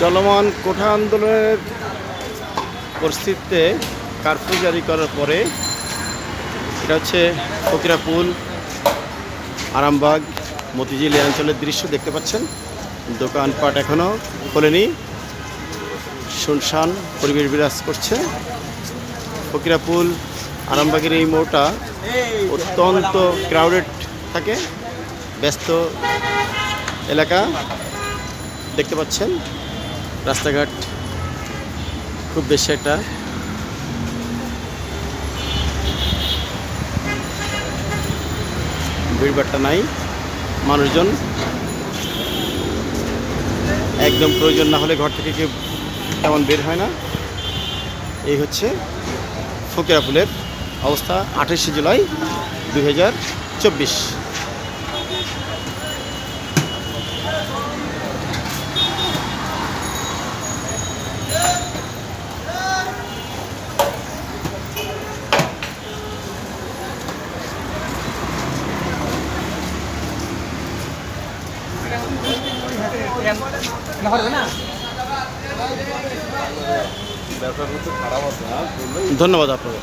চলমান কোঠা আন্দোলনের পরিস্থিতিতে কারফিউ জারি করার পরে এটা হচ্ছে ফকিরাপুল, আরামবাগ, মতিঝিল এই অঞ্চলের দৃশ্য দেখতে পাচ্ছেন। দোকানপাট এখনও খোলেনি। শুনশান পরিবেশ বিরাজ করছে। ফকিরাপুল, আরামবাগের এই মোড়টা অত্যন্ত ক্রাউডেড থাকে। ব্যস্ত এলাকা দেখতে পাচ্ছেন। রাস্তাঘাট খুব বেশি একটা। ভিড়ভাট্টা নাই। মানুষজন একদম প্রয়োজন না হলে ঘর থেকে কেউ তেমন বের হয় না। এই হচ্ছে ফকিরাপুলের অবস্থা, আঠাশে জুলাই দু হাজার চব্বিশ। ধন্যবাদ আপনাদের।